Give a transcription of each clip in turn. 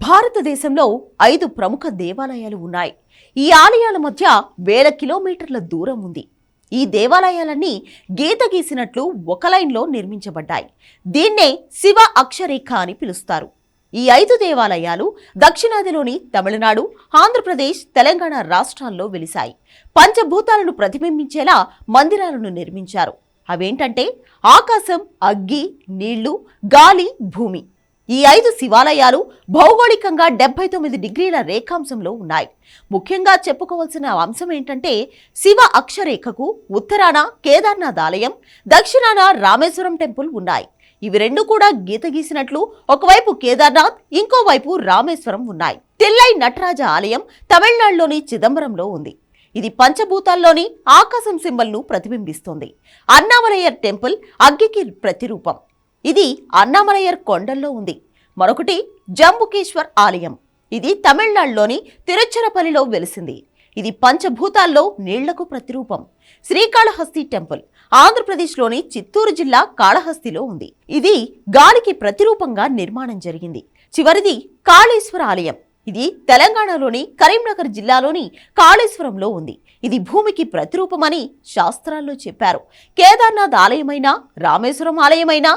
భారతదేశంలో ఐదు ప్రముఖ దేవాలయాలు ఉన్నాయి. ఈ ఆలయాల మధ్య వేల కిలోమీటర్ల దూరం ఉంది. ఈ దేవాలయాలన్నీ గీత గీసినట్లు ఒక లైన్లో నిర్మించబడ్డాయి. దీన్నే శివ అక్షరేఖ అని పిలుస్తారు. ఈ ఐదు దేవాలయాలు దక్షిణాదిలోని తమిళనాడు ఆంధ్రప్రదేశ్ తెలంగాణ రాష్ట్రాల్లో వెలిశాయి. పంచభూతాలను ప్రతిబింబించేలా మందిరాలను నిర్మించారు. అవేంటంటే ఆకాశం అగ్గి నీళ్ళు గాలి భూమి. ఈ ఐదు శివాలయాలు భౌగోళికంగా డెబ్బై తొమ్మిది డిగ్రీల రేఖాంశంలో ఉన్నాయి. ముఖ్యంగా చెప్పుకోవాల్సిన అంశం ఏంటంటే శివ అక్షరేఖకు ఉత్తరాన కేదార్నాథ్ ఆలయం దక్షిణాన రామేశ్వరం టెంపుల్ ఉన్నాయి. ఇవి రెండు కూడా గీత గీసినట్లు ఒకవైపు కేదార్నాథ్ ఇంకోవైపు రామేశ్వరం ఉన్నాయి. తెల్లై నటరాజ ఆలయం తమిళనాడులోని చిదంబరంలో ఉంది. ఇది పంచభూతాల్లోని ఆకాశం సింబల్ను ప్రతిబింబిస్తుంది. అన్నామలయ్యర్ టెంపుల్ అగ్గికి ప్రతిరూపం. ఇది అన్నామలయ్యర్ కొండల్లో ఉంది. మరొకటి జంబుకేశ్వర్ ఆలయం. ఇది తమిళనాడులోని తిరుచిరపల్లిలో వెలిసింది. ఇది పంచభూతాల్లో నీళ్ళకు ప్రతిరూపం. శ్రీకాళహస్తి టెంపుల్ ఆంధ్రప్రదేశ్లోని చిత్తూరు జిల్లా కాళహస్తిలో ఉంది. ఇది గాలికి ప్రతిరూపంగా నిర్మాణం జరిగింది. చివరిది కాళేశ్వర ఆలయం. ఇది తెలంగాణలోని కరీంనగర్ జిల్లాలోని కాళేశ్వరంలో ఉంది. ఇది భూమికి ప్రతిరూపమని శాస్త్రాల్లో చెప్పారు. కేదార్నాథ్ ఆలయమైన రామేశ్వరం ఆలయమైన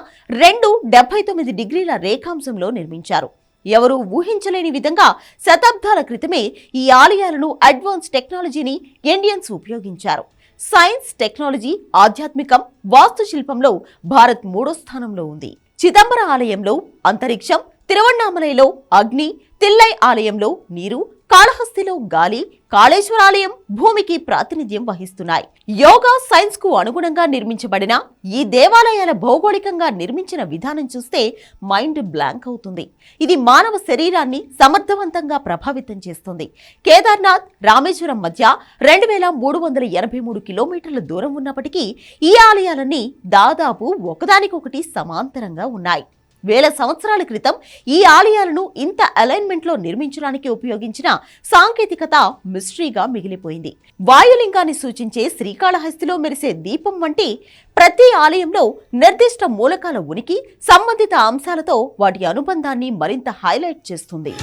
రెండు డెబ్బై తొమ్మిది డిగ్రీల రేఖాంశంలో నిర్మించారు. ఎవరూ ఊహించలేని విధంగా శతాబ్దాల క్రితమే ఈ ఆలయాలను అడ్వాన్స్ టెక్నాలజీని ఇండియన్స్ ఉపయోగించారు. సైన్స్ టెక్నాలజీ ఆధ్యాత్మికం వాస్తుశిల్పంలో భారత్ మూడో స్థానంలో ఉంది. చిదంబర ఆలయంలో అంతరిక్షం తిరువണ്ണామలైలో అగ్ని తిల్లై ఆలయంలో నీరు కాళహస్తిలో గాలి కాళేశ్వర ఆలయం భూమికి ప్రాతినిధ్యం వహిస్తున్నాయి. యోగా సైన్స్కు అనుగుణంగా నిర్మించబడిన ఈ దేవాలయాల భౌగోళికంగా నిర్మించిన విధానం చూస్తే మైండ్ బ్లాంక్ అవుతుంది. ఇది మానవ శరీరాన్ని సమర్థవంతంగా ప్రభావితం చేస్తుంది. కేదార్నాథ్ రామేశ్వరం మధ్య రెండు వేల మూడు వందల ఎనభై మూడు కిలోమీటర్ల దూరం ఉన్నప్పటికీ ఈ ఆలయాలన్నీ దాదాపు ఒకదానికొకటి సమాంతరంగా ఉన్నాయి. వేల సంవత్సరాల క్రితం ఈ ఆలయాలను ఇంత అలైన్మెంట్లో నిర్మించడానికి ఉపయోగించిన సాంకేతికత మిస్టరీగా మిగిలిపోయింది. వాయులింగాన్ని సూచించే శ్రీకాళహస్తిలో మెరిసే దీపం వంటి ప్రతి ఆలయంలో నిర్దిష్ట మూలకాల ఉనికి సంబంధిత అంశాలతో వాటి అనుబంధాన్ని మరింత హైలైట్ చేస్తుంది.